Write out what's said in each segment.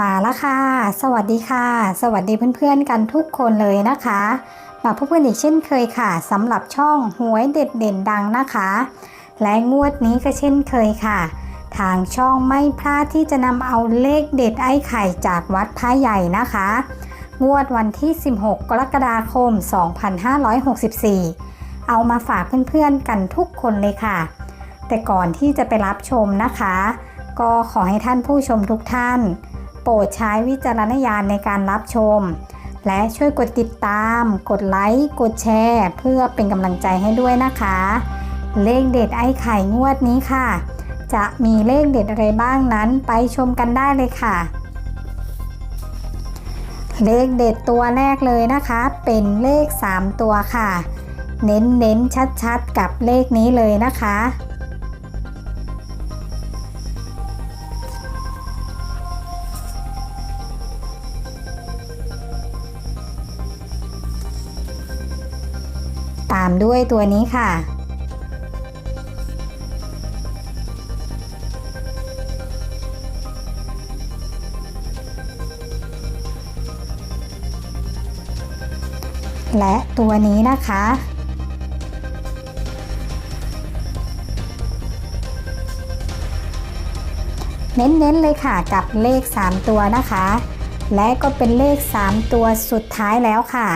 มาแล้วค่ะ สวัสดีค่ะ สวัสดีเพื่อนๆกันทุกคนเลยนะคะ มาพบกันอีกเช่นเคยค่ะสำหรับช่องหวยเด็ดเด่นดังนะคะ และงวดนี้ก็เช่นเคยค่ะ ทางช่องไม่พลาดที่จะนำเอาเลขเด็ดไอ้ไข่จากวัดพระใหญ่นะคะ งวดวันที่ 16 กรกฎาคม 2564 เอามาฝากเพื่อนๆกันทุกคนเลยค่ะ แต่ก่อนที่จะไปรับชมนะคะ ก็ขอให้ท่านผู้ชมทุกท่าน โปรดใช้วิจารณญาณในการรับชม และช่วยกดติดตาม กดไลค์ กดแชร์ เพื่อเป็นกำลังใจให้ด้วยนะคะ เลขเด็ดไอ้ไข่งวดนี้ค่ะ จะมีเลขเด็ดอะไรบ้างนั้นไปชมกันได้เลยค่ะ เลขเด็ดตัวแรกเลยนะคะ เป็นเลข 3 ตัวค่ะ เน้นเน้นชัดๆ กับเลขนี้เลยนะคะามด้วยตัวนี้ค่ะ และตัวนี้นะคะเน้นๆเลยค่ะกับเลข 3 ตัวนะคะ และก็เป็นเลข 3 ตัวสุดท้ายแล้วค่ะ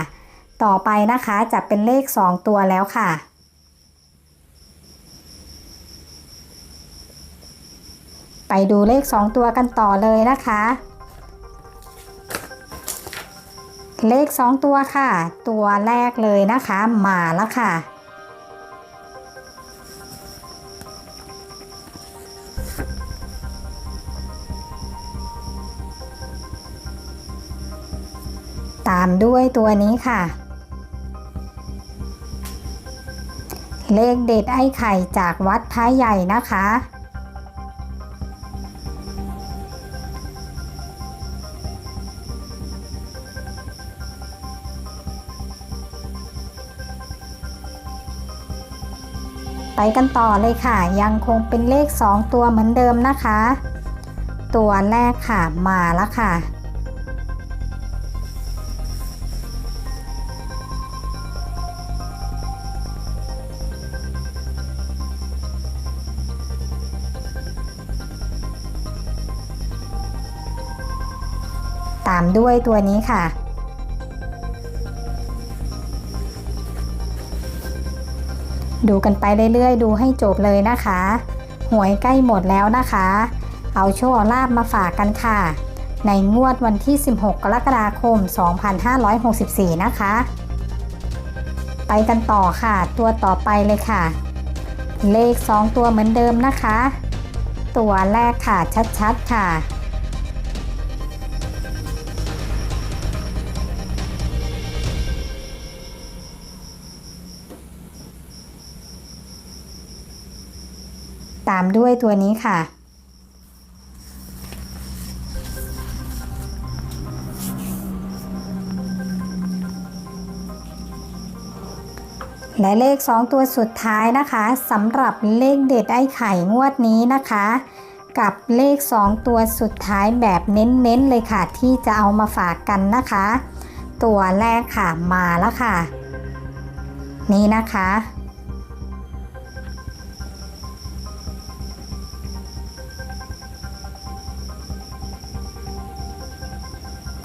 ต่อไปนะคะจะเป็นเลข 2 ตัวแล้วค่ะ ไปดูเลข 2 ตัวกันต่อเลยนะคะ เลข 2 ตัวค่ะ ตัวแรกเลยนะคะมาแล้วค่ะ ตามด้วยตัวนี้ค่ะ เลขเด็ดไอ้ไข่จากวัดท้ายใหญ่นะคะ ไปกันต่อเลยค่ะ ยังคงเป็นเลข 2 ตัวเหมือนเดิมนะคะ ตัวแรกค่ะมาแล้วค่ะ ตามด้วยตัวนี้ค่ะ ดูกันไปเรื่อยๆ ดูให้จบเลยนะคะ หวยใกล้หมดแล้วนะคะ เอาโชคลาบมาฝากกันค่ะ ในงวดวันที่ 16 กรกฎาคม 2564 นะคะ ไปกันต่อค่ะ ตัวต่อไปเลยค่ะ เลข 2 ตัวเหมือนเดิมนะคะ ตัวแรกค่ะชัดๆค่ะ ตามด้วยตัวนี้ค่ะ และเลข 2 ตัวสุดท้ายนะคะสำหรับเลขเด็ดไอ้ไข่งวดนี้นะคะ กับเลข 2 ตัวสุดท้ายแบบเน้นๆเลยค่ะ ที่จะเอามาฝากกันนะคะ ตัวแรกค่ะมาแล้วค่ะ นี่นะคะ